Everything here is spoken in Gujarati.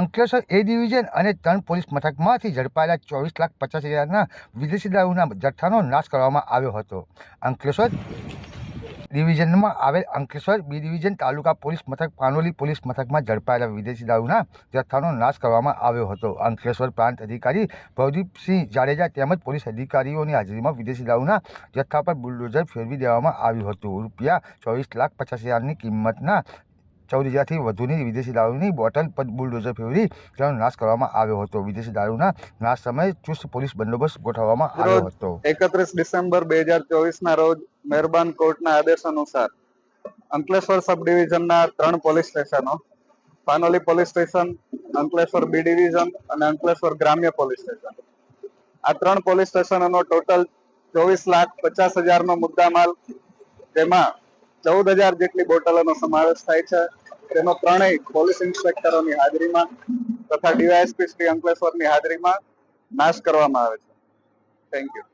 અંકલેશ્વર એ ડિવિઝન અને ત્રણ પોલીસ મથકમાંથી ઝડપાયેલા ચોવીસ લાખ પચાસ હજારના વિદેશી દારૂના જથ્થાનો નાશ કરવામાં આવ્યો હતો. અંકલેશ્વર ડિવિઝનમાં આવેલ અંકલેશ્વર બી ડિવિઝન તાલુકા પોલીસ મથક, પાનોલી પોલીસ મથકમાં ઝડપાયેલા વિદેશી દારૂના જથ્થાનો નાશ કરવામાં આવ્યો હતો. અંકલેશ્વર પ્રાંત અધિકારી ભવદીપસિંહ જાડેજા તેમજ પોલીસ અધિકારીઓની હાજરીમાં વિદેશી દારૂના જથ્થા પર બુલડોઝર ફેરવી દેવામાં આવ્યું હતું. રૂપિયા ચોવીસ લાખ પચાસ હજારની કિંમતના ચૌદ હજારથી વધુની વિદેશી દારૂની બોટલ પર બુલડોઝર ફેરવી તેનો નાશ કરવામાં આવ્યો હતો. વિદેશી દારૂના નાશ સમયે ચુસ્ત પોલીસ બંદોબસ્ત ગોઠવવામાં આવ્યો હતો. એકત્રીસ ડિસેમ્બર બે હજાર ચોવીસના રોજ મહેરબાન કોર્ટના આદેશ અનુસાર અંકલેશ્વર સબ ડિવિઝનના ત્રણ પોલીસ સ્ટેશનો Panoli police station Ankleshwar B division અને અંકલેશ્વર ગ્રામ્ય પોલીસ સ્ટેશન. આ ત્રણ પોલીસ સ્ટેશનોનો ટોટલ ચોવીસ લાખ પચાસ હજારનો મુદ્દામાલ તેમાં ચૌદ હજાર જેટલી બોટલોનો સમાવેશ થાય છે. તેનો ત્રણેય પોલીસ ઇન્સ્પેક્ટરોની હાજરીમાં તથા ડીવાયએસપી શ્રી અંકલેશ્વરની હાજરીમાં નાશ કરવામાં આવે છે. Thank you